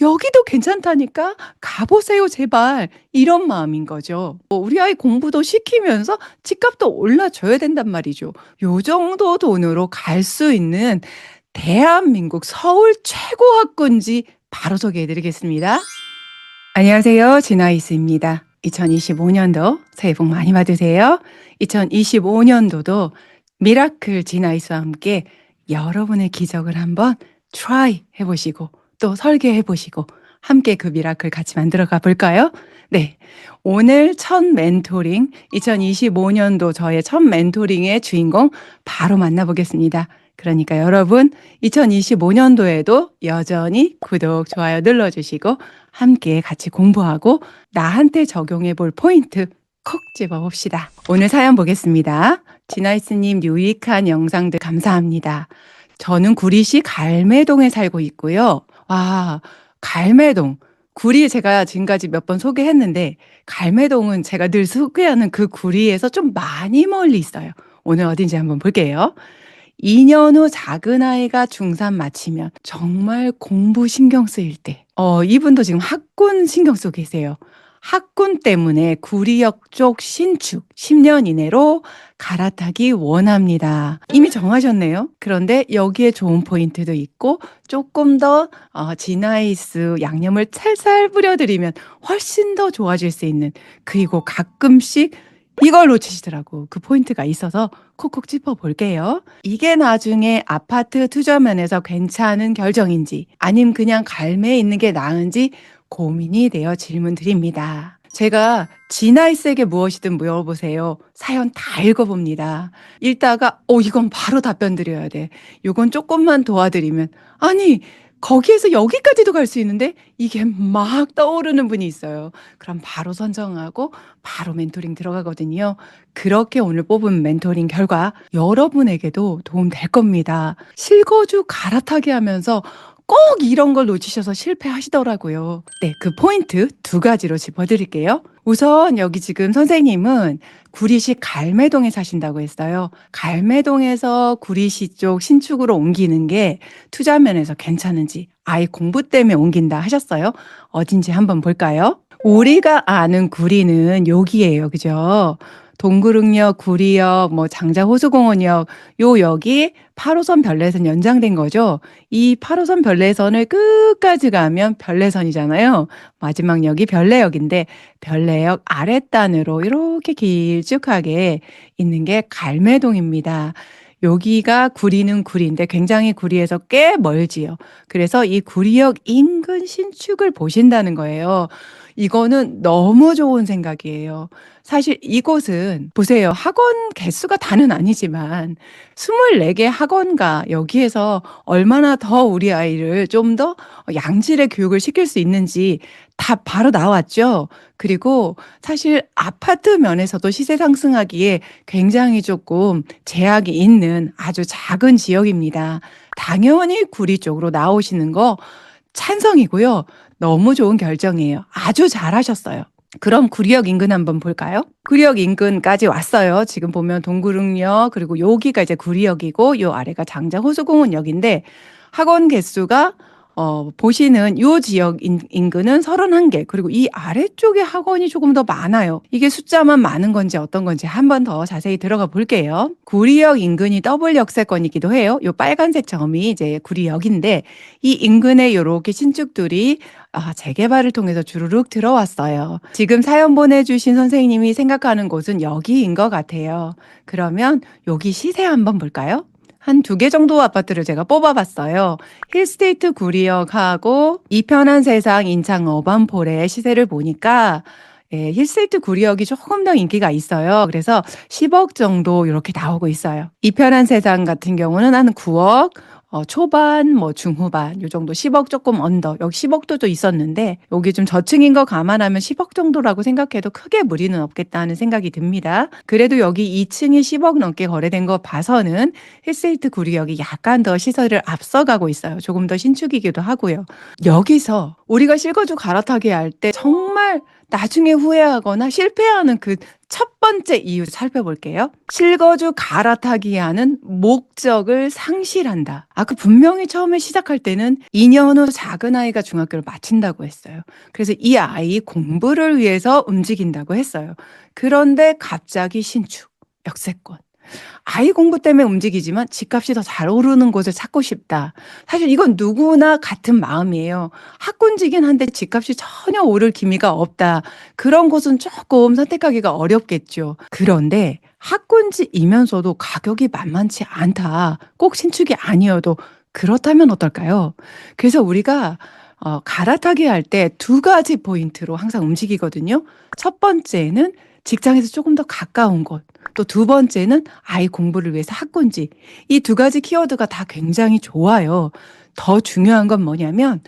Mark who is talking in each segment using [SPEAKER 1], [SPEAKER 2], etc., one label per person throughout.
[SPEAKER 1] 여기도 괜찮다니까 가보세요 제발 이런 마음인 거죠. 뭐 우리 아이 공부도 시키면서 집값도 올라줘야 된단 말이죠. 요 정도 돈으로 갈 수 있는 대한민국 서울 최고 학군지 바로 소개해드리겠습니다. 안녕하세요 진아이스입니다. 2025년도 새해 복 많이 받으세요. 2025년도도 미라클 진아이스와 함께 여러분의 기적을 한번 try 해보시고 또 설계해 보시고 함께 그 미라클 같이 만들어 가 볼까요? 네. 오늘 첫 멘토링, 2025년도 저의 첫 멘토링의 주인공 바로 만나보겠습니다. 그러니까 여러분, 2025년도에도 여전히 구독, 좋아요 눌러주시고 함께 같이 공부하고 나한테 적용해 볼 포인트 콕 집어 봅시다. 오늘 사연 보겠습니다. 진아이스님 유익한 영상들 감사합니다. 저는 구리시 갈매동에 살고 있고요. 와, 갈매동. 구리 제가 지금까지 몇 번 소개했는데 갈매동은 제가 늘 소개하는 그 구리에서 좀 많이 멀리 있어요. 오늘 어딘지 한번 볼게요. 2년 후 작은 아이가 중3 마치면 정말 공부 신경 쓰일 때. 어, 이분도 지금 학군 신경 쓰고 계세요. 학군 때문에 구리역 쪽 신축 10년 이내로 갈아타기 원합니다. 이미 정하셨네요. 그런데 여기에 좋은 포인트도 있고 조금 더 어, 지나이스 양념을 찰살 뿌려드리면 훨씬 더 좋아질 수 있는 그리고 가끔씩 이걸 놓치시더라고. 그 포인트가 있어서 콕콕 짚어 볼게요. 이게 나중에 아파트 투자면에서 괜찮은 결정인지 아님 그냥 갈매에 있는 게 나은지 고민이 되어 질문 드립니다. 제가 지나이스에게 무엇이든 물어보세요. 사연 다 읽어봅니다. 읽다가 어 이건 바로 답변 드려야 돼. 이건 조금만 도와드리면 아니 거기에서 여기까지도 갈 수 있는데 이게 막 떠오르는 분이 있어요. 그럼 바로 선정하고 바로 멘토링 들어가거든요. 그렇게 오늘 뽑은 멘토링 결과 여러분에게도 도움 될 겁니다. 실거주 갈아타게 하면서 꼭 이런 걸 놓치셔서 실패하시더라고요. 네, 그 포인트 두 가지로 짚어드릴게요. 우선 여기 지금 선생님은 구리시 갈매동에 사신다고 했어요. 갈매동에서 구리시 쪽 신축으로 옮기는 게 투자 면에서 괜찮은지 아이 공부 때문에 옮긴다 하셨어요. 어딘지 한번 볼까요? 우리가 아는 구리는 여기예요. 그죠? 동구릉역, 구리역, 뭐 장자 호수공원역 요 역이 8호선 별내선 연장된 거죠. 이 8호선 별내선을 끝까지 가면 별내선이잖아요. 마지막 역이 별내역인데 별내역 아랫단으로 이렇게 길쭉하게 있는 게 갈매동입니다. 여기가 구리는 구리인데 굉장히 구리에서 꽤 멀지요. 그래서 이 구리역 인근 신축을 보신다는 거예요. 이거는 너무 좋은 생각이에요. 사실 이곳은 보세요. 학원 개수가 다는 아니지만 24개 학원가 여기에서 얼마나 더 우리 아이를 좀 더 양질의 교육을 시킬 수 있는지 다 바로 나왔죠. 그리고 사실 아파트 면에서도 시세 상승하기에 굉장히 조금 제약이 있는 아주 작은 지역입니다. 당연히 구리 쪽으로 나오시는 거 찬성이고요. 너무 좋은 결정이에요. 아주 잘하셨어요. 그럼 구리역 인근 한번 볼까요? 구리역 인근까지 왔어요. 지금 보면 동구릉역 그리고 여기가 이제 구리역이고 요 아래가 장자호수공원역인데 학원 개수가 어, 보시는 요 지역 인, 인근은 31개, 그리고 이 아래쪽에 학원이 조금 더 많아요. 이게 숫자만 많은 건지 어떤 건지 한 번 더 자세히 들어가 볼게요. 구리역 인근이 더블 역세권이기도 해요. 요 빨간색 점이 이제 구리역인데 이 인근에 요렇게 신축들이 아, 재개발을 통해서 주르륵 들어왔어요. 지금 사연 보내주신 선생님이 생각하는 곳은 여기인 것 같아요. 그러면 여기 시세 한번 볼까요? 한 두 개 정도 아파트를 제가 뽑아봤어요. 힐스테이트 구리역하고 이편한 세상 인창 어반폴의 시세를 보니까 예, 힐스테이트 구리역이 조금 더 인기가 있어요. 그래서 10억 정도 이렇게 나오고 있어요. 이편한 세상 같은 경우는 한 9억, 어, 초반, 뭐 중후반, 요 정도 10억 조금 언더, 여기 10억도 또 있었는데, 여기 좀 저층인 거 감안하면 10억 정도라고 생각해도 크게 무리는 없겠다는 생각이 듭니다. 그래도 여기 2층이 10억 넘게 거래된 거 봐서는 힐세이트 구리역이 약간 더 시설을 앞서가고 있어요. 조금 더 신축이기도 하고요. 여기서 우리가 실거주 갈아타게 할때 정말 나중에 후회하거나 실패하는 그 첫 번째 이유 살펴볼게요. 실거주 갈아타기 하는 목적을 상실한다. 아까 분명히 처음에 시작할 때는 2년 후 작은 아이가 중학교를 마친다고 했어요. 그래서 이 아이 공부를 위해서 움직인다고 했어요. 그런데 갑자기 신축, 역세권. 아이 공부 때문에 움직이지만 집값이 더 잘 오르는 곳을 찾고 싶다. 사실 이건 누구나 같은 마음이에요. 학군지긴 한데 집값이 전혀 오를 기미가 없다. 그런 곳은 조금 선택하기가 어렵겠죠. 그런데 학군지이면서도 가격이 만만치 않다. 꼭 신축이 아니어도 그렇다면 어떨까요? 그래서 우리가 어, 갈아타기 할 때 두 가지 포인트로 항상 움직이거든요. 첫 번째는 직장에서 조금 더 가까운 곳. 또 두 번째는 아이 공부를 위해서 학군지. 이 두 가지 키워드가 다 굉장히 좋아요. 더 중요한 건 뭐냐면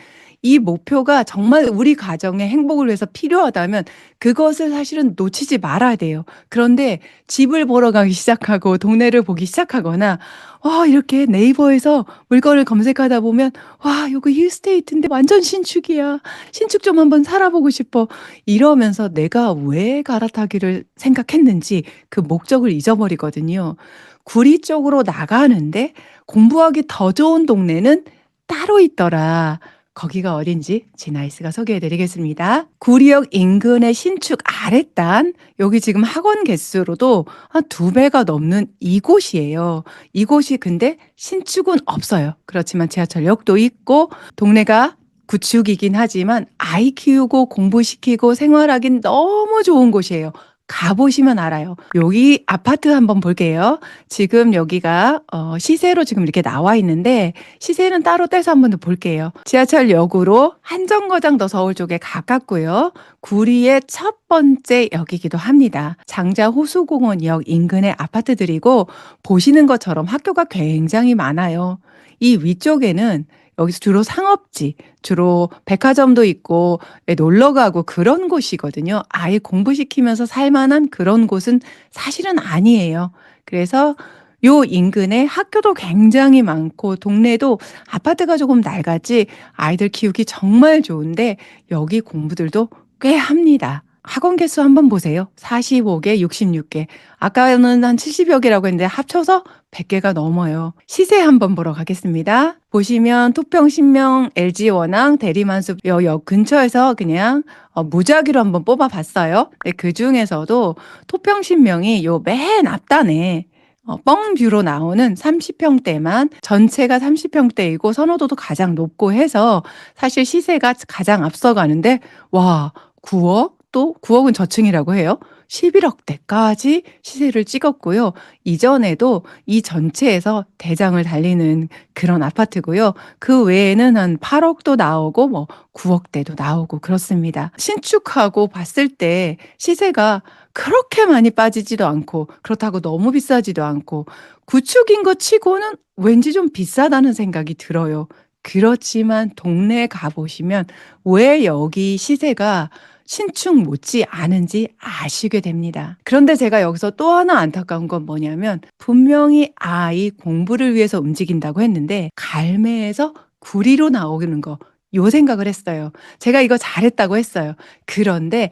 [SPEAKER 1] 이 목표가 정말 우리 가정의 행복을 위해서 필요하다면 그것을 사실은 놓치지 말아야 돼요. 그런데 집을 보러 가기 시작하고 동네를 보기 시작하거나 와 이렇게 네이버에서 물건을 검색하다 보면 와 여기 힐스테이트인데 완전 신축이야. 신축 좀 한번 살아보고 싶어. 이러면서 내가 왜 갈아타기를 생각했는지 그 목적을 잊어버리거든요. 구리 쪽으로 나가는데 공부하기 더 좋은 동네는 따로 있더라. 거기가 어딘지 지나이스가 소개해 드리겠습니다. 구리역 인근의 신축 아랫단, 여기 지금 학원 개수로도 한 두 배가 넘는 이곳이에요. 이곳이 근데 신축은 없어요. 그렇지만 지하철역도 있고, 동네가 구축이긴 하지만 아이 키우고 공부시키고 생활하긴 너무 좋은 곳이에요. 가보시면 알아요. 여기 아파트 한번 볼게요. 지금 여기가 어, 시세로 지금 이렇게 나와 있는데 시세는 따로 떼서 한번 더 볼게요. 지하철역으로 한 정거장 더 서울 쪽에 가깝고요. 구리의 첫 번째 역이기도 합니다. 장자 호수공원역 인근의 아파트들이고 보시는 것처럼 학교가 굉장히 많아요. 이 위쪽에는 여기서 주로 상업지, 주로 백화점도 있고 놀러 가고 그런 곳이거든요. 아예 공부시키면서 살만한 그런 곳은 사실은 아니에요. 그래서 요 인근에 학교도 굉장히 많고 동네도 아파트가 조금 낡았지 아이들 키우기 정말 좋은데 여기 공부들도 꽤 합니다. 학원 개수 한번 보세요. 45개, 66개. 아까는 한 70여 개라고 했는데 합쳐서 100개가 넘어요. 시세 한번 보러 가겠습니다. 보시면 토평, 신명, LG 원앙, 대리만수 역 근처에서 그냥 어, 무작위로 한번 뽑아봤어요. 네, 그 중에서도 토평, 신명이 요 맨 앞단에 어, 뻥뷰로 나오는 30평대만 전체가 30평대이고 선호도도 가장 높고 해서 사실 시세가 가장 앞서가는데 와 9억 또 9억은 저층이라고 해요. 11억대까지 시세를 찍었고요. 이전에도 이 전체에서 대장을 달리는 그런 아파트고요. 그 외에는 한 8억도 나오고 뭐 9억대도 나오고 그렇습니다. 신축하고 봤을 때 시세가 그렇게 많이 빠지지도 않고 그렇다고 너무 비싸지도 않고 구축인 것 치고는 왠지 좀 비싸다는 생각이 들어요. 그렇지만 동네에 가보시면 왜 여기 시세가 신축 못지 않은지 아시게 됩니다. 그런데 제가 여기서 또 하나 안타까운 건 뭐냐면 분명히 아이 공부를 위해서 움직인다고 했는데 갈매에서 구리로 나오는 거 요 생각을 했어요. 제가 이거 잘했다고 했어요. 그런데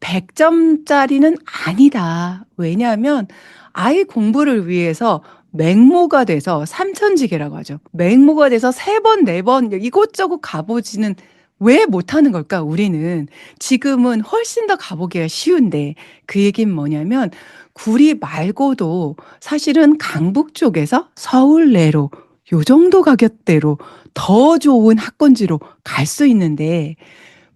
[SPEAKER 1] 100점짜리는 아니다. 왜냐하면 아이 공부를 위해서 맹모가 돼서 삼천지계라고 하죠. 맹모가 돼서 세 번, 네 번 이곳저곳 가보지는 왜 못하는 걸까, 우리는? 지금은 훨씬 더 가보기가 쉬운데, 그 얘기는 뭐냐면, 구리 말고도 사실은 강북 쪽에서 서울 내로, 요 정도 가격대로 더 좋은 학군지로 갈 수 있는데,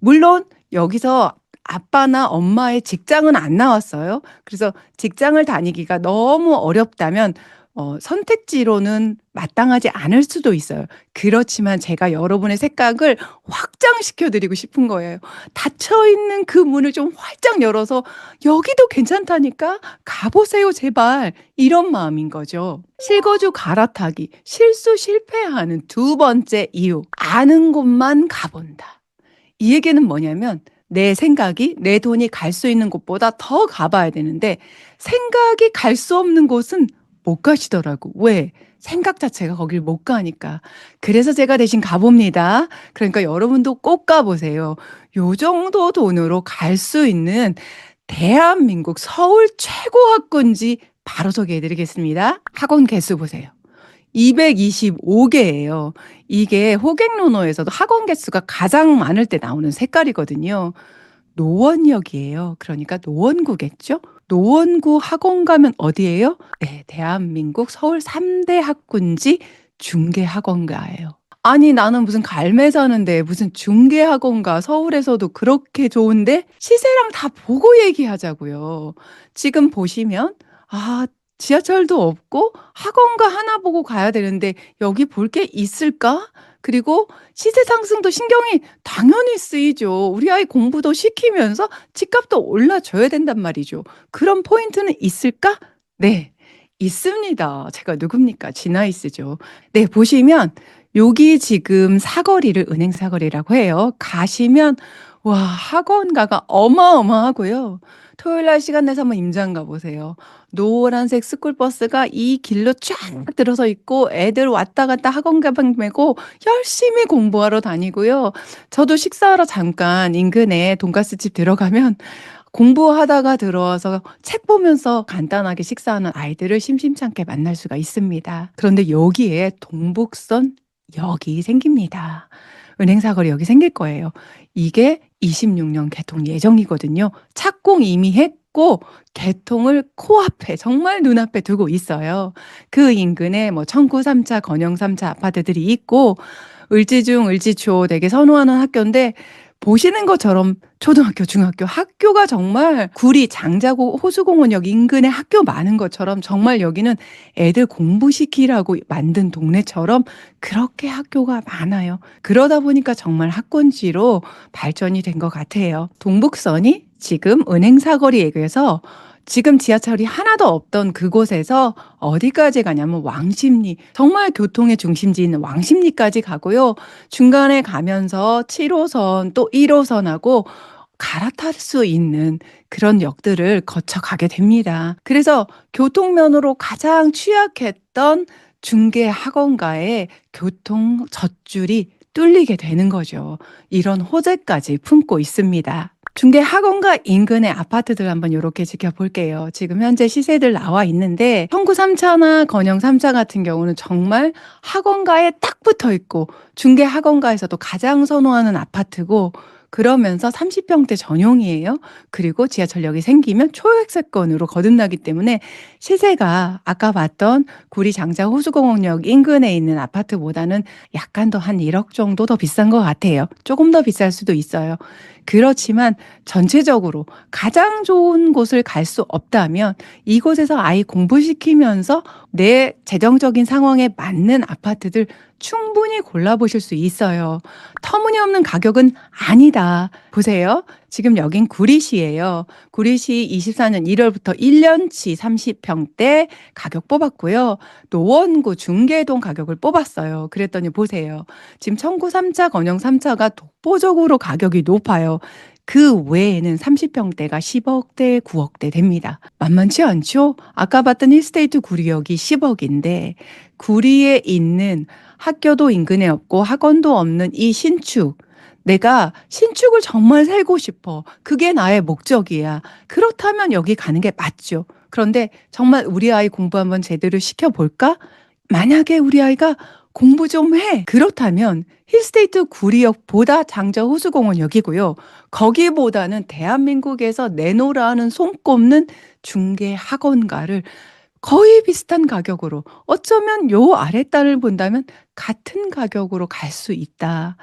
[SPEAKER 1] 물론 여기서 아빠나 엄마의 직장은 안 나왔어요. 그래서 직장을 다니기가 너무 어렵다면 어, 선택지로는 마땅하지 않을 수도 있어요. 그렇지만 제가 여러분의 생각을 확장시켜 드리고 싶은 거예요. 닫혀 있는 그 문을 좀 활짝 열어서 여기도 괜찮다니까 가보세요, 제발. 이런 마음인 거죠. 실거주 갈아타기, 실수 실패하는 두 번째 이유. 아는 곳만 가본다. 이 얘기는 뭐냐면 내 생각이 내 돈이 갈 수 있는 곳보다 더 가봐야 되는데 생각이 갈 수 없는 곳은 못 가시더라고. 왜? 생각 자체가 거길 못 가니까. 그래서 제가 대신 가봅니다. 그러니까 여러분도 꼭 가보세요. 요 정도 돈으로 갈 수 있는 대한민국 서울 최고 학군지 바로 소개해 드리겠습니다. 학원 개수 보세요. 225개예요. 이게 호객노노에서도 학원 개수가 가장 많을 때 나오는 색깔이거든요. 노원역이에요. 그러니까 노원구겠죠? 노원구 학원 가면 어디예요? 네, 대한민국 서울 3대 학군지 중개학원가예요. 아니 나는 무슨 갈매 사는데 무슨 중개학원가 서울에서도 그렇게 좋은데 시세랑 다 보고 얘기하자고요. 지금 보시면 아 지하철도 없고 학원가 하나 보고 가야 되는데 여기 볼 게 있을까? 그리고 시세 상승도 신경이 당연히 쓰이죠. 우리 아이 공부도 시키면서 집값도 올라줘야 된단 말이죠. 그런 포인트는 있을까? 네, 있습니다. 제가 누굽니까? 지나이스죠. 네, 보시면 여기 지금 사거리를 은행 사거리라고 해요. 가시면 와 학원가가 어마어마하고요. 토요일 날 시간 내서 한번 임장 가 보세요. 노란색 스쿨버스가 이 길로 쫙 들어서 있고 애들 왔다 갔다 학원 가방 메고 열심히 공부하러 다니고요. 저도 식사하러 잠깐 인근에 돈가스 집 들어가면 공부하다가 들어와서 책 보면서 간단하게 식사하는 아이들을 심심찮게 만날 수가 있습니다. 그런데 여기에 동북선 역이 생깁니다. 은행 사거리역이 생길 거예요. 이게 26년 개통 예정이거든요. 착공 이미 했고 개통을 코앞에 정말 눈앞에 두고 있어요. 그 인근에 뭐 청구 3차, 건영 3차 아파트들이 있고 을지중, 을지초 되게 선호하는 학교인데 보시는 것처럼 초등학교, 중학교, 학교가 정말 구리, 장자고, 호수공원역 인근에 학교 많은 것처럼 정말 여기는 애들 공부시키라고 만든 동네처럼 그렇게 학교가 많아요. 그러다 보니까 정말 학군지로 발전이 된 것 같아요. 동북선이 지금 은행 사거리에서 지금 지하철이 하나도 없던 그곳에서 어디까지 가냐면 왕십리. 정말 교통의 중심지인 왕십리까지 가고요. 중간에 가면서 7호선 또 1호선하고 갈아탈 수 있는 그런 역들을 거쳐 가게 됩니다. 그래서 교통면으로 가장 취약했던 중개 학원가의 교통 젖줄이 뚫리게 되는 거죠. 이런 호재까지 품고 있습니다. 중개 학원가 인근의 아파트들 한번 이렇게 지켜볼게요. 지금 현재 시세들 나와 있는데 청구 3차나 건영 3차 같은 경우는 정말 학원가에 딱 붙어 있고 중개 학원가에서도 가장 선호하는 아파트고 그러면서 30평대 전용이에요. 그리고 지하철역이 생기면 초역세권으로 거듭나기 때문에 시세가 아까 봤던 구리 장자 호수공원역 인근에 있는 아파트보다는 약간 더 한 1억 정도 더 비싼 것 같아요. 조금 더 비쌀 수도 있어요. 그렇지만 전체적으로 가장 좋은 곳을 갈 수 없다면 이곳에서 아이 공부시키면서 내 재정적인 상황에 맞는 아파트들 충분히 골라보실 수 있어요. 터무니없는 가격은 아니다. 보세요. 지금 여긴 구리시예요. 구리시 24년 1월부터 1년치 30평대 가격 뽑았고요. 노원구 중계동 가격을 뽑았어요. 그랬더니 보세요. 지금 청구 3차, 건영 3차가 독보적으로 가격이 높아요. 그 외에는 30평대가 10억대, 9억대 됩니다. 만만치 않죠? 아까 봤던 힐스테이트 구리역이 10억인데 구리에 있는 학교도 인근에 없고 학원도 없는 이 신축 내가 신축을 정말 살고 싶어. 그게 나의 목적이야. 그렇다면 여기 가는 게 맞죠. 그런데 정말 우리 아이 공부 한번 제대로 시켜볼까? 만약에 우리 아이가 공부 좀 해. 그렇다면 힐스테이트 구리역보다 장자 호수공원역이고요. 거기보다는 대한민국에서 내놓으라는 손꼽는 중개 학원가를 거의 비슷한 가격으로 어쩌면 요 아랫단을 본다면 같은 가격으로 갈 수 있다.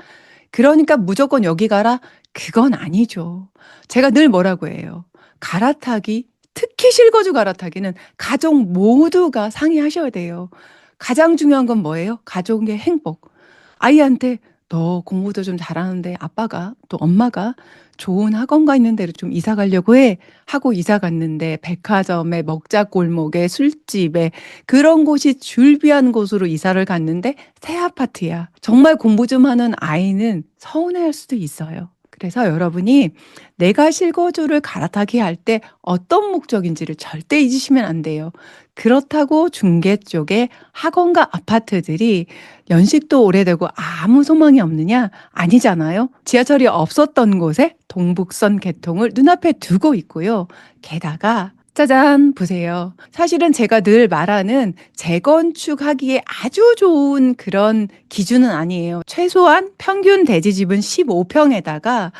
[SPEAKER 1] 그러니까 무조건 여기 가라? 그건 아니죠. 제가 늘 뭐라고 해요. 갈아타기, 특히 실거주 갈아타기는 가족 모두가 상의하셔야 돼요. 가장 중요한 건 뭐예요? 가족의 행복. 아이한테 너 공부도 좀 잘하는데 아빠가 또 엄마가 좋은 학원가 있는 데로 좀 이사 가려고 해 하고 이사 갔는데 백화점에 먹자 골목에 술집에 그런 곳이 줄비한 곳으로 이사를 갔는데 새 아파트야. 정말 공부 좀 하는 아이는 서운해할 수도 있어요. 그래서 여러분이 내가 실거주를 갈아타기 할 때 어떤 목적인지를 절대 잊으시면 안 돼요. 그렇다고 중개 쪽에 학원과 아파트들이 연식도 오래되고 아무 소망이 없느냐? 아니잖아요. 지하철이 없었던 곳에 동북선 개통을 눈앞에 두고 있고요. 게다가 짜잔 보세요. 사실은 제가 늘 말하는 재건축하기에 아주 좋은 그런 기준은 아니에요. 최소한 평균 대지집은 15평에다가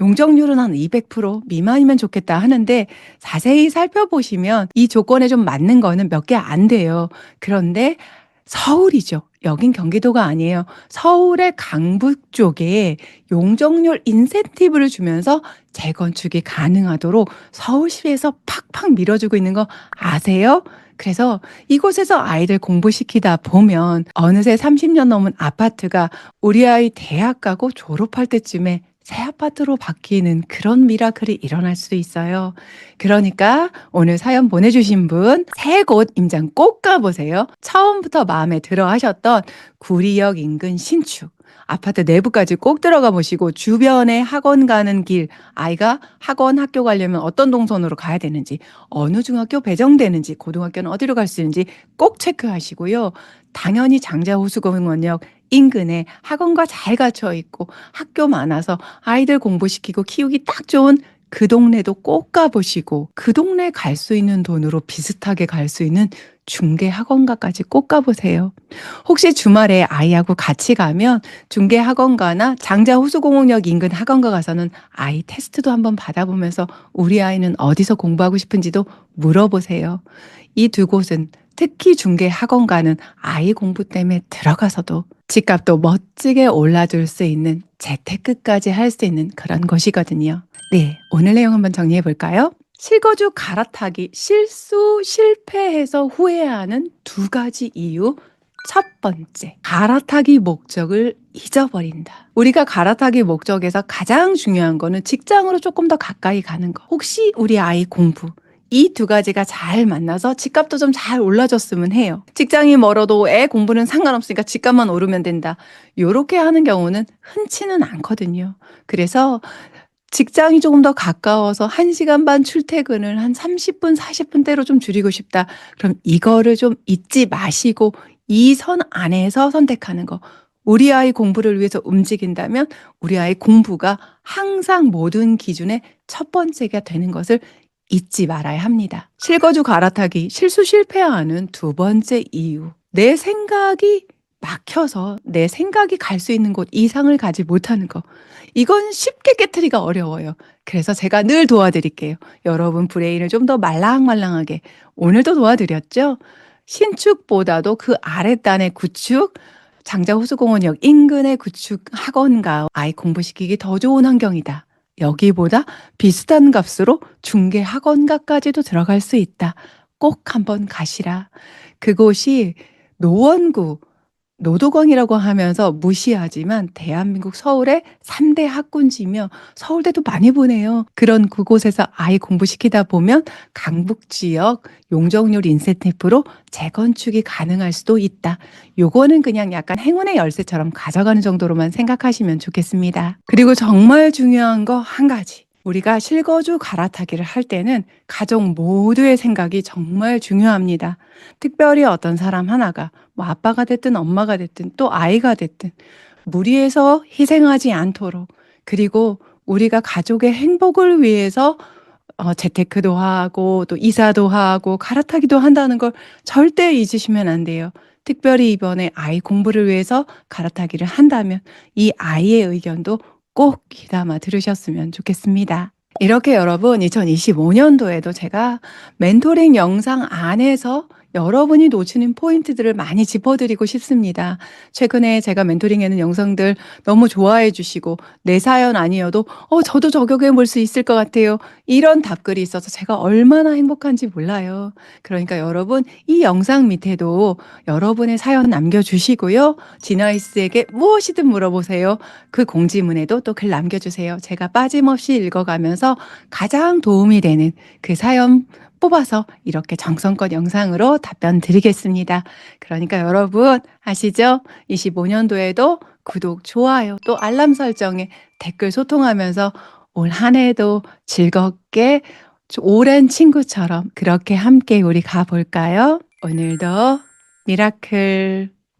[SPEAKER 1] 용적률은 한 200% 미만이면 좋겠다 하는데 자세히 살펴보시면 이 조건에 좀 맞는 거는 몇 개 안 돼요. 그런데 서울이죠. 여긴 경기도가 아니에요. 서울의 강북 쪽에 용적률 인센티브를 주면서 재건축이 가능하도록 서울시에서 팍팍 밀어주고 있는 거 아세요? 그래서 이곳에서 아이들 공부시키다 보면 어느새 30년 넘은 아파트가 우리 아이 대학 가고 졸업할 때쯤에 새 아파트로 바뀌는 그런 미라클이 일어날 수도 있어요. 그러니까 오늘 사연 보내주신 분 새 곳 임장 꼭 가보세요. 처음부터 마음에 들어 하셨던 구리역 인근 신축. 아파트 내부까지 꼭 들어가 보시고 주변에 학원 가는 길, 아이가 학원 학교 가려면 어떤 동선으로 가야 되는지, 어느 중학교 배정되는지, 고등학교는 어디로 갈 수 있는지 꼭 체크하시고요. 당연히 장자호수공원역 인근에 학원과 잘 갖춰 있고 학교 많아서 아이들 공부시키고 키우기 딱 좋은 그 동네도 꼭 가보시고 그 동네 갈 수 있는 돈으로 비슷하게 갈 수 있는 중개 학원가까지 꼭 가보세요. 혹시 주말에 아이하고 같이 가면 중개 학원가나 장자 호수공원역 인근 학원가 가서는 아이 테스트도 한번 받아보면서 우리 아이는 어디서 공부하고 싶은지도 물어보세요. 이 두 곳은 특히 중개 학원가는 아이 공부 때문에 들어가서도 집값도 멋지게 올라줄 수 있는 재테크까지 할 수 있는 그런 곳이거든요. 네, 오늘 내용 한번 정리해 볼까요? 실거주 갈아타기 실수 실패해서 후회하는 두 가지 이유. 첫 번째, 갈아타기 목적을 잊어버린다. 우리가 갈아타기 목적에서 가장 중요한 거는 직장으로 조금 더 가까이 가는 거. 혹시 우리 아이 공부, 이 두 가지가 잘 만나서 집값도 좀 잘 올라졌으면 해요. 직장이 멀어도 애 공부는 상관없으니까 집값만 오르면 된다. 요렇게 하는 경우는 흔치는 않거든요. 그래서 직장이 조금 더 가까워서 1시간 반 출퇴근을 한 30분, 40분대로 좀 줄이고 싶다. 그럼 이거를 좀 잊지 마시고 이 선 안에서 선택하는 거. 우리 아이 공부를 위해서 움직인다면 우리 아이 공부가 항상 모든 기준의 첫 번째가 되는 것을 잊지 말아야 합니다. 실거주 갈아타기, 실수 실패하는 두 번째 이유. 내 생각이 막혀서 내 생각이 갈 수 있는 곳 이상을 가지 못하는 거. 이건 쉽게 깨뜨리기가 어려워요. 그래서 제가 늘 도와드릴게요. 여러분 브레인을 좀 더 말랑말랑하게. 오늘도 도와드렸죠? 신축보다도 그 아랫단의 구축, 장자호수공원역 인근의 구축 학원가 아이 공부시키기 더 좋은 환경이다. 여기보다 비슷한 값으로 중개 학원가까지도 들어갈 수 있다. 꼭 한번 가시라. 그곳이 노원구 노도광이라고 하면서 무시하지만 대한민국 서울의 3대 학군지며 서울대도 많이 보내요. 그런 그곳에서 아이 공부시키다 보면 강북 지역 용적률 인센티브로 재건축이 가능할 수도 있다. 요거는 그냥 약간 행운의 열쇠처럼 가져가는 정도로만 생각하시면 좋겠습니다. 그리고 정말 중요한 거 한 가지. 우리가 실거주 갈아타기를 할 때는 가족 모두의 생각이 정말 중요합니다. 특별히 어떤 사람 하나가 뭐 아빠가 됐든 엄마가 됐든 또 아이가 됐든 무리해서 희생하지 않도록 그리고 우리가 가족의 행복을 위해서 어, 재테크도 하고 또 이사도 하고 갈아타기도 한다는 걸 절대 잊으시면 안 돼요. 특별히 이번에 아이 공부를 위해서 갈아타기를 한다면 이 아이의 의견도 꼭 귀담아 들으셨으면 좋겠습니다. 이렇게 여러분 2025년도에도 제가 멘토링 영상 안에서 여러분이 놓치는 포인트들을 많이 짚어드리고 싶습니다. 최근에 제가 멘토링하는 영상들 너무 좋아해 주시고 내 사연 아니어도 어 저도 적용해 볼 수 있을 것 같아요. 이런 답글이 있어서 제가 얼마나 행복한지 몰라요. 그러니까 여러분 이 영상 밑에도 여러분의 사연 남겨주시고요. 지나이스에게 무엇이든 물어보세요. 그 공지문에도 또 글 남겨주세요. 제가 빠짐없이 읽어가면서 가장 도움이 되는 그 사연 뽑아서 이렇게 정성껏 영상으로 답변 드리겠습니다. 그러니까 여러분 아시죠? 25년도에도 구독, 좋아요, 또 알람 설정에 댓글 소통하면서 올 한 해도 즐겁게 오랜 친구처럼 그렇게 함께 우리 가볼까요? 오늘도 미라클